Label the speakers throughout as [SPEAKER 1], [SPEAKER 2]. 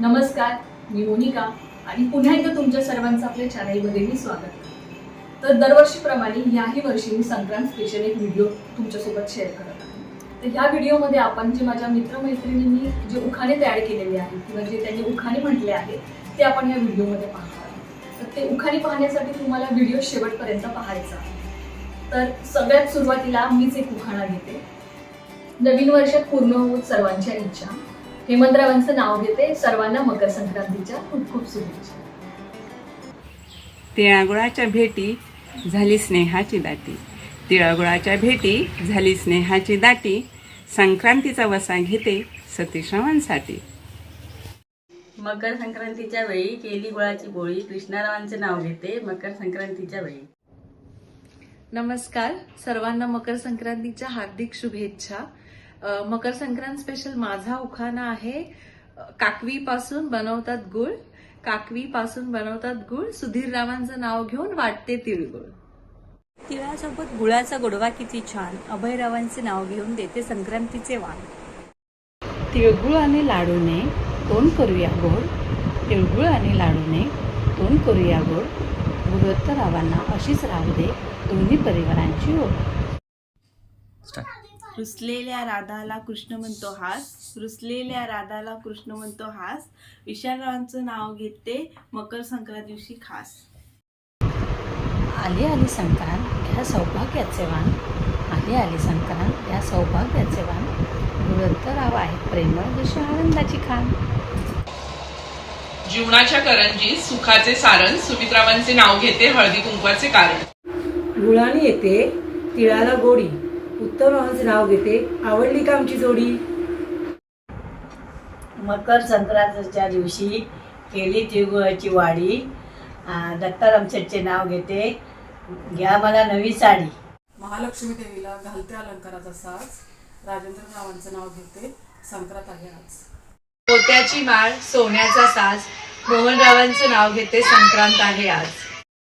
[SPEAKER 1] नमस्कार मी मोनिका आणि पुन्हा एकदा तुमच्या सर्वांचं आपल्या चॅनलमध्ये मी स्वागत करते. तर दरवर्षीप्रमाणे ह्याही वर्षी मी संक्रांत स्पेशल एक व्हिडिओ तुमच्यासोबत शेअर करत आहे. तर ह्या व्हिडिओमध्ये आपण जे माझ्या मित्रमैत्रिणींनी जे उखाणे तयार केलेले आहेत किंवा जे त्यांनी उखाणे म्हटले आहेत ते आपण या व्हिडिओमध्ये पाहणार आहोत. तर ते उखाणे पाहण्यासाठी तुम्हाला व्हिडिओ शेवटपर्यंत पाहायचा आहे. तर सगळ्यात सुरुवातीला मीच एक उखाणा घेते. नवीन वर्षात पूर्ण होत सर्वांच्या इच्छा. हेमंतरावांचं नाव घेते सर्वांना मकर संक्रांतीच्या खूप खूप शुभेच्छा.
[SPEAKER 2] तिळागुळाच्या भेटी झाली स्नेहाची दाटी. तिळागुळाच्या भेटी झाली स्नेहाची दाटी. संक्रांतीचा वसा घेते सतीश्रवांसाठी
[SPEAKER 3] मकर संक्रांतीच्या वेळी केली गुळाची पोळी. कृष्णारावांचे नाव घेते मकर संक्रांतीच्या वेळी.
[SPEAKER 4] नमस्कार. सर्वांना मकर संक्रांतीच्या हार्दिक शुभेच्छा. मकर संक्रांत स्पेशल माझा उखाणा आहे. अ, काकवीपासून बनवतात गुळ. काकवीपासून बनवतात गुळ. सुधीर रावांचं नाव घेऊन वाटते तिळगुळ.
[SPEAKER 5] तिळासोबत गुळाचा गोडवा किती छान. अभयरावांचे नाव घेऊन देते संक्रांतीचे वाण.
[SPEAKER 2] तिळगुळ आणि लाडूने तोंड करूया गोड. तिळगुळ आणि लाडूने तोंड करूया गोड. गुणोत्तरावांना अशीच राहू दे. दोन्ही परिवारांची ओढ
[SPEAKER 6] रुसलेल्या राधाला कृष्ण म्हणतो हास रुसलेल्या राधाला कृष्ण म्हणतो हास. विशालरावांचं नाव घेते मकर संक्रांत दिवशी खास.
[SPEAKER 7] आली आली संक्रांत घ्या सौभाग्याचे वाण. आली आली संक्रांत घ्या सौभाग्याचे वाण. गुणोत्तराव आहे प्रेमळ जशी आनंदाची खाण
[SPEAKER 8] जीवनाच्या करंजीत सुखाचे सारण सुमित्रावांचे नाव घेते हळदी कुंकवाचे कारण.
[SPEAKER 9] गुळाने येते तिळाला गोडी. उत्तम नाव घेते. आवडली का आमची जोडी?
[SPEAKER 3] मकर संक्रांतीच्या दिवशी केली तिळगुळाची वाडी. अं, दत्ताराम शेटचे नाव घेते. घ्या मला नवी साडी.
[SPEAKER 10] महालक्ष्मी देवीला घालते अलंकाराचा साज. राजेंद्र रावांचं नाव घेते. संक्रांत आहे आज.
[SPEAKER 1] पोत्याची माळ सोन्याचा साज. मोहनरावांचं नाव घेते. संक्रांत आहे आज.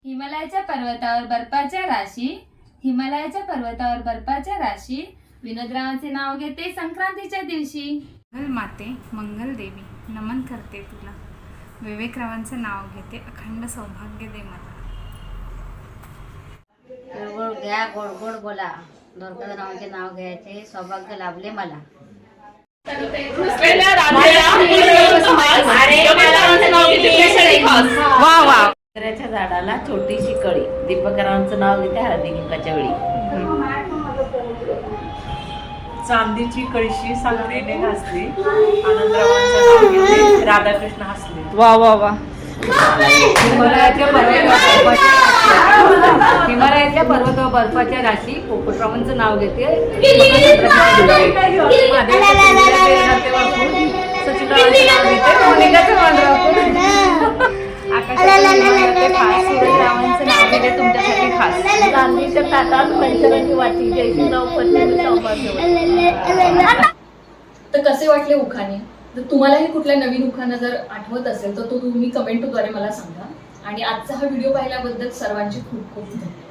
[SPEAKER 11] हिमालयाच्या पर्वतावर बर्फाच्या राशी हिमालयाच्या पर्वतावर बर्फाच्या राशी विनोदरावांचे नाव घेते संक्रांतीच्या दिवशी.
[SPEAKER 12] मंगल माते मंगल देवी नमन करते तुला. विवेकरावांचं नाव घेते अखंड सौभाग्य दे मला
[SPEAKER 3] तिळगुळ घ्या गोड गोड बोला. द्वारकाधरावांचे नाव घ्यायचे सौभाग्य लाभले मला.
[SPEAKER 2] वा वा.
[SPEAKER 3] संत्र्याच्या झाडाला छोटीशी कळी. दीपकरावांचं नाव घेते हळदी कुंकाच्या वेळी
[SPEAKER 9] चांदीची कळशी साखरेने घासली आनंदरावांचं नाव घेते राधाकृष्ण हसले
[SPEAKER 2] वा वा वा
[SPEAKER 9] हिमालयाच्या पर्वतावर बर्फाच्या हिमालयाच्या पर्वतावर बर्फाच्या राशी पोपटरावांचं नाव घेते सचिनरावांचं नाव घेते
[SPEAKER 1] तर कसे वाटले उखाणे? जर तुम्हालाही कुठला नवीन उखाणा जर आठवत असेल तर तो तुम्ही कमेंटद्वारे मला सांगा. आणि आजचा हा व्हिडिओ पाहिल्याबद्दल सर्वांचे खूप खूप धन्यवाद.